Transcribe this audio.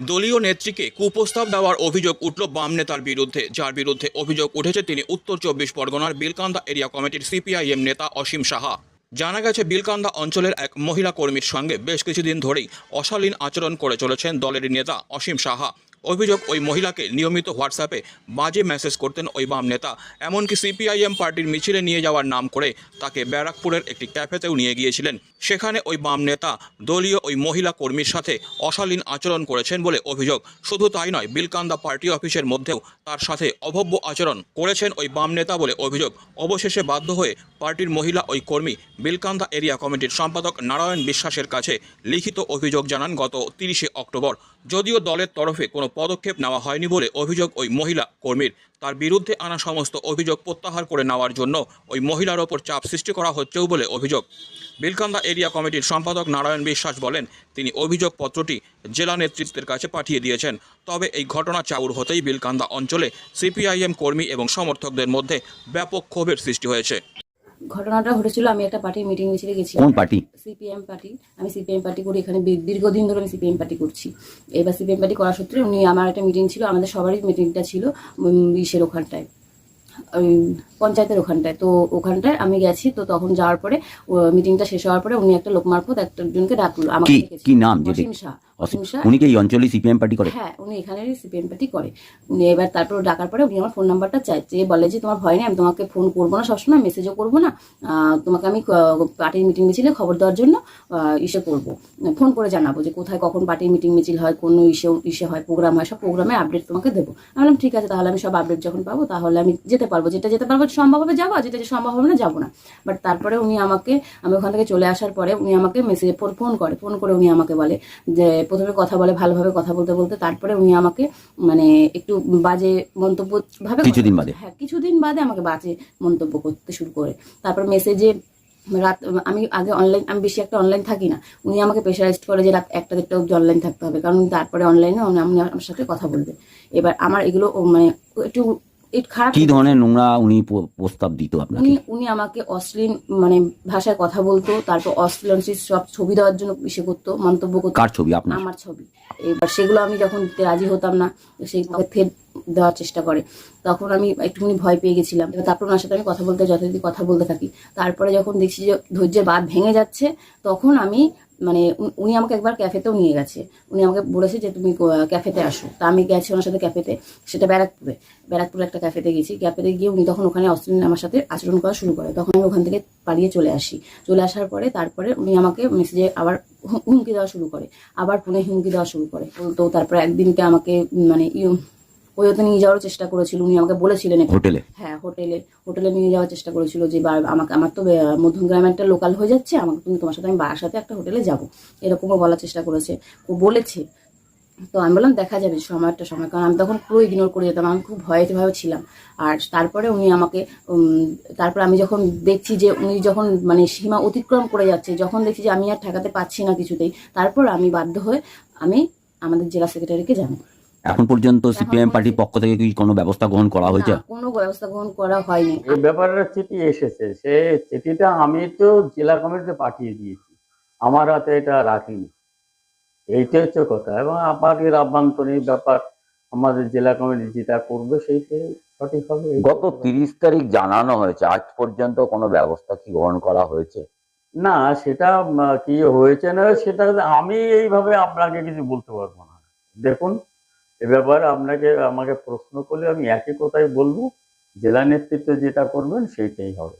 দলীয় নেত্রীকে কুপ্রস্তাব দেওয়ার অভিযোগ উঠল বাম নেতার বিরুদ্ধে। যার বিরুদ্ধে অভিযোগ উঠেছে, তিনি উত্তর চব্বিশ পরগনার বিলকান্দা এরিয়া কমিটির সিপিআইএম নেতা অসীম সাহা। জানা গেছে, বিলকান্দা অঞ্চলের এক মহিলা কর্মীর সঙ্গে বেশ কিছুদিন ধরেই অশালীন আচরণ করে চলেছেন দলের নেতা অসীম সাহা। অভিযোগ, ওই মহিলাকে নিয়মিত হোয়াটসঅ্যাপে বাজে মেসেজ করতেন ওই বাম নেতা। এমনকি সিপিআইএম পার্টির মিছিলে নিয়ে যাওয়ার নাম করে তাকে ব্যারাকপুরের একটি ক্যাফেতেও নিয়ে গিয়েছিলেন। সেখানে ওই বাম নেতা দলীয় ওই মহিলা কর্মীর সাথে অশালীন আচরণ করেছেন বলে অভিযোগ। শুধু তাই নয়, বিলকান্দা পার্টি অফিসের মধ্যেও তার সাথে অভব্য আচরণ করেছেন ওই বাম নেতা বলে অভিযোগ। অবশেষে বাধ্য হয়ে পার্টির মহিলা ওই কর্মী বিলকান্দা এরিয়া কমিটির সম্পাদক নারায়ণ বিশ্বাসের কাছে লিখিত অভিযোগ জানান গত তিরিশে অক্টোবর। যদিও দলের তরফে কোনো পদক্ষেপ নেওয়া হয়নি বলে অভিযোগ ওই মহিলা কর্মীর। তার বিরুদ্ধে আনা সমস্ত অভিযোগ প্রত্যাহার করে নেওয়ার জন্য ওই মহিলার ওপর চাপ সৃষ্টি করা হচ্ছেও বলে অভিযোগ। বিলকান্দা এরিয়া কমিটির সম্পাদক নারায়ণ বিশ্বাস বলেন, তিনি অভিযোগপত্রটি জেলা নেতৃত্বের কাছে পাঠিয়ে দিয়েছেন। তবে এই ঘটনা চাউর হতেই বিলকান্দা অঞ্চলে সিপিআইএম কর্মী এবং সমর্থকদের মধ্যে ব্যাপক ক্ষোভের সৃষ্টি হয়েছে। ঘটনাটা ঘটেছিল আমি একটা পার্টির মিটিং মিছিলে গেছি কোন পার্টি সিপিএম পার্টি আমি সিপিএম পার্টি করি এখানে বি- দীর্ঘদিন ধরে আমি সিপিএম পার্টি করছি। এবার সিপিএম পার্টি করার সূত্রে উনি আমার একটা মিটিং ছিল আমাদের সবারই মিটিংটা ছিল উম, ইসের ওখানটায়। ওই পঞ্চায়েতের ওখানটায়। তো ওখানটায় আমি গেছি তো তখন যাওয়ার পরে মিটিংটা শেষ হওয়ার পরে উনি একটা লোক মারফত একজনকে ডাকলো আমাকে কি নাম অসীম শাহ অসীম শাহ। উনি কি এই অঞ্চলে সিপিএম পার্টি করে? হ্যাঁ উনি এখানেরই সিপিএম পার্টি করে। এবার তারপর ডাকার পরে উনি আমার ফোন নাম্বারটা চাই চেয়ে বলে যে তোমার ভয় নেই আমি তোমাকে ফোন করব না সবসময় মেসেজও করব না আহ, তোমাকে আমি পার্টির মিটিং মিছিলে খবর দেওয়ার জন্য ইসে করব। ফোন করে জানাব যে কোথায় কখন পার্টির মিটিং মিছিল হয় কোন ইসে ইসে হয় প্রোগ্রাম হয় সব প্রোগ্রামে আপডেট তোমাকে দেবো। আমি বললাম ঠিক আছে তাহলে আমি সব আপডেট যখন পাবো তাহলে আমি যেতে পারব। যেটা যেতে পারব সম্ভব হবে যাব যেটা যে সম্ভব হবে না যাব না। বাট তারপরে উনি আমাকে আমি ওখান থেকে চলে আসার পরে উনি আমাকে মেসেজে ফোন করে ফোন করে উনি আমাকে বলে যে প্রথমে কথা বলে ভালোভাবে কথা বলতে বলতে তারপরে উনি আমাকে মানে একটু বাজে মন্তব্য ভাবে কিছুদিন বাদে? হ্যাঁ কিছুদিন বাদে আমাকে বাজে মন্তব্য করতে শুরু করে। তারপর মেসেজে রাত আমি আগে অনলাইন আমি বেশি একটা অনলাইন থাকি না। উনি আমাকে প্রেশারাইজড করে যে রাত একটা দেড়টা অব্দি অনলাইন থাকতে হবে। কারণ তারপরে অনলাইনে উনি আমার সাথে কথা বলবে। এবার আমার এগুলো মানে একটু খারাপ কি ধরনের নোংরা উনি প্রস্তাব দিত আপনাকে? উনি উনি আমাকে অশ্লীল মানে ভাষায় কথা বলতো তারপর অশ্লীল সব ছবি দেওয়ার জন্য ইসে করতো মন্তব্য করতো। কার ছবি? আপনার? আমার ছবি। এবার সেগুলো আমি যখন দিতে রাজি হতাম না সেই ফের দেওয়ার চেষ্টা করে। তখন আমি একটুখানি ভয় পেয়ে গেছিলাম। তারপর ওনার সাথে আমি কথা বলতে যথারীতি কথা বলতে থাকি। তারপরে যখন দেখছি যে ধৈর্যের বাদ ভেঙে যাচ্ছে তখন আমি মানে উনি- আমাকে একবার ক্যাফেতেও নিয়ে গেছে। উনি আমাকে বলেছে যে, তুমি ক্যাফেতে আসো। তা আমি গেছি ওনার সাথে ক্যাফেতে। সেটা ব্যারাকপুরে। ব্যারাকপুরে একটা ক্যাফেতে গেছি। ক্যাফেতে গিয়ে উনি তখন ওখানে অশ্লীল আমার সাথে আচরণ করা শুরু করে। তখন আমি ওখান থেকে পালিয়ে চলে আসি। চলে আসার পরে তারপরে উনি আমাকে মেসেজে আবার হুমকি দেওয়া শুরু করে। আবার ফোনে হুমকি দেওয়া শুরু করে। তো তারপরে একদিনকে আমাকে মানে ওই ওতে নিয়ে যাওয়ার চেষ্টা করেছিল। উনি আমাকে বলেছিলেন হোটেলে? হ্যাঁ হোটেলে। হোটেলে নিয়ে যাওয়ার চেষ্টা করেছিল যে আমাকে আমার তো আহ, মধ্যমগ্রামে একটা লোকাল হয়ে যাচ্ছে আমাকে তুমি তোমার সাথে আমি বাসার সাথে একটা হোটেলে যাব। এরকমও বলার চেষ্টা করেছে। ও বলেছে। তো আমি বললাম দেখা যাবে সময়টা সময়। কারণ আমি তখন পুরো ইগনোর করে যেতাম আমি খুব ভয়েতে ভাবে ছিলাম। আর তারপরে উনি আমাকে উম, তারপরে আমি যখন দেখছি যে উনি যখন মানে সীমা অতিক্রম করে যাচ্ছে যখন দেখছি যে আমি আর ঠেকাতে পারছি না কিছুতেই তারপর আমি বাধ্য হয়ে আমি আমাদের জেলা সেক্রেটারিকে জানাই এখন পর্যন্ত সিপিএম পার্টির পক্ষ থেকে কি কোনো ব্যবস্থা গ্রহণ করা হয়েছে? কোনো ব্যবস্থা গ্রহণ করা হয়নি। এই ব্যাপারের চিঠি এসেছে। সে চিঠিটা আমি তো জেলা কমিটিতে পাঠিয়ে দিয়েছি। আমার হাতে এটা রাখিনি। এইটা হচ্ছে কথা। এবং আমাদের আভ্যন্তরীণ ব্যাপার আমাদের জেলা কমিটি যেটা করবে সেইটাই সঠিক হবে। গত তিরিশ তারিখ জানানো হয়েছে। আজ পর্যন্ত কোনো ব্যবস্থা কি গ্রহণ করা হয়েছে? না সেটা কি হয়েছে না সেটা আমি এইভাবে আপনাকে কিছু বলতে পারব না। দেখুন এ ব্যাপারে আপনাকে, আমাকে প্রশ্ন করলে আমি একই কথাই বলব। জেলা নেতৃত্ব যেটা করবেন, সেইটাই হবে।